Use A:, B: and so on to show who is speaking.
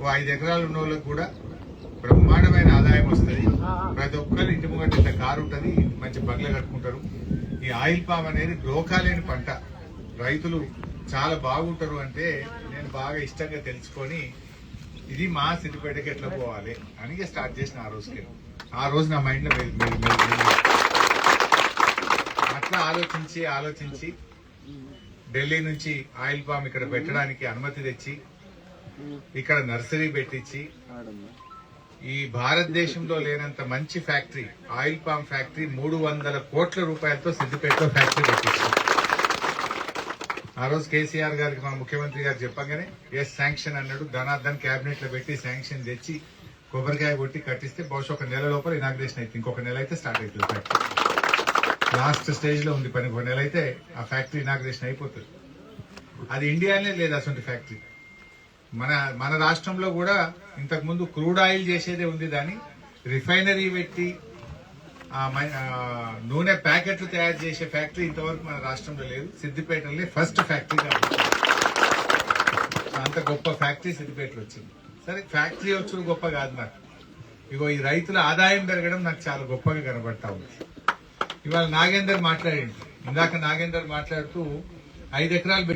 A: ఓ ఐదు ఎకరాలు ఉన్న వాళ్ళకి కూడా బ్రహ్మాండమైన ఆదాయం వస్తుంది. ప్రతి ఒక్కరు ఇంటి ముంగట ఇంత కారు ఉంటుంది మంచి బంగ్లా కట్టుకుంటారు. ఈ ఆయిల్ పామ్ అనేది బ్రోకాలేని పంట. రైతులు చాలా బాగుంటారు అంటే నేను బాగా ఇష్టంగా తెలుసుకొని ఇది మా సిద్దిపేటకి ఎట్లా పోవాలి అని స్టార్ట్ చేసిన ఆ రోజుకి. ఆ రోజు నా మైండ్లో మె- మె- మె- మె- అట్లా ఆలోచించి ఆలోచించి ఢిల్లీ నుంచి ఆయిల్ పామ్ ఇక్కడ పెట్టడానికి అనుమతి తెచ్చి ఇక్కడ నర్సరీ పెట్టించి ఈ భారతదేశంలో లేనంత మంచి ఫ్యాక్టరీ ఆయిల్ పామ్ ఫ్యాక్టరీ మూడు వందల కోట్ల రూపాయలతో సిద్దిపేటలో ఫ్యాక్టరీ పెట్టించారు. ఆ రోజు కేసీఆర్ గారికి మా ముఖ్యమంత్రి గారు చెప్పగానే ఎస్ శాంక్షన్ అన్నాడు. ధనార్దన్ కేబినెట్లో పెట్టి శాంక్షన్ తెచ్చి కొబ్బరికాయ కొట్టి కట్టిస్తే బహుశా ఒక నెల లోపల ఇనాగ్రేషన్ అయితే ఇంకొక నెల అయితే స్టార్ట్ అవుతుంది ఫ్యాక్టరీ లాస్ట్ స్టేజ్లో ఉంది పని. ఒక నెల అయితే ఆ ఫ్యాక్టరీ ఇనాగ్రేషన్ అయిపోతుంది. అది ఇండియానే లేదు అసలు ఫ్యాక్టరీ. మన మన రాష్ట్రంలో కూడా ఇంతకు ముందు క్రూడ్ ఆయిల్ చేసేదే ఉంది దాని రిఫైనరీ పెట్టి ఆ మై- నూనె ప్యాకెట్లు తయారు చేసే ఫ్యాక్టరీ ఇంతవరకు మన రాష్ట్రంలో లేదు. సిద్దిపేటలోనే ఫస్ట్ ఫ్యాక్టరీ అంత గొప్ప ఫ్యాక్టరీ సిద్దిపేటలో వచ్చింది. సరే ఫ్యాక్టరీ వచ్చుడు గొప్ప కాదు నాకు. ఇగో ఈ రైతుల ఆదాయం పెరగడం నాకు చాలా గొప్పగా కనబడతా ఉంది. ఇవాళ నాగేందర్ మాట్లాడింది ఇందాక నాగేందర్ మాట్లాడుతూ ఐదు ఎకరాలు పెట్టి